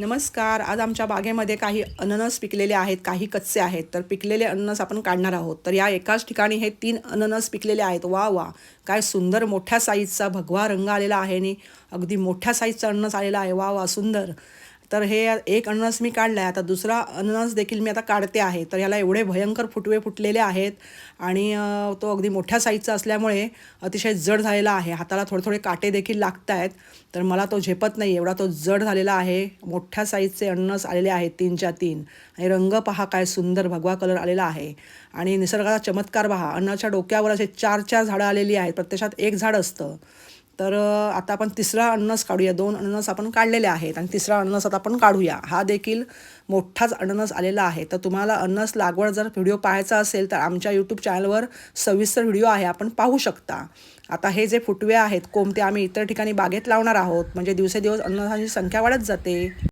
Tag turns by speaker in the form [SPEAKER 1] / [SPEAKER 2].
[SPEAKER 1] नमस्कार. आज आमच्या बागेमध्ये काही अननस पिकलेले आहेत काही कच्चे आहेत. तर पिकलेले अननस आपण काढणार आहोत. तर या एकाच ठिकाणी हे तीन अननस पिकलेले आहेत. वा वा. काय सुंदर मोठ्या साईजचा भगवा रंग आलेला आहे आणि अगदी मोठ्या साईजचा अननस आलेला आहे. वा वा. सुंदर. तर हे एक अननस मी काढला आहे आता दुसरा अननस देखील मी आता काढते आहे. तर याला एवढे भयंकर फुटवे फुटलेले आहेत आणि तो अगदी मोठ्या साईजचा असल्यामुळे अतिशय जड झालेला आहे. हाताला थोडे थोडे काटे देखील लागत आहेत तर मला तो झेपत नाही एवढा तो जड झालेला आहे. मोठ्या साईजचे अननस आलेले आहेत तीनच्या तीन. आणि रंग पहा काय सुंदर भगवा कलर आलेला आहे. आणि निसर्गाचा चमत्कार पहा. अन्नाच्या डोक्यावर असे चार चार झाडं आलेली आहेत. प्रत्यक्षात एक झाड असतं. तर आता आपण तिसरा अननस काढूया. दोन अननस आपण काढलेले आहेत आणि तिसरा अननस आता आपण काढूया. हा देखील मोठाच अननस आलेला आहे. तर तुम्हाला अननस लागवड जर व्हिडिओ पाहायचा असेल तर आमच्या यूट्यूब चॅनलवर सविस्तर व्हिडिओ आहे. आपण पाहू शकता. आता हे जे फुटवे आहेत कोमते आम्ही इतर ठिकाणी बागेत लावणार आहोत? म्हणजे दिवसेदिवस अननसाची संख्या वाढत जाते.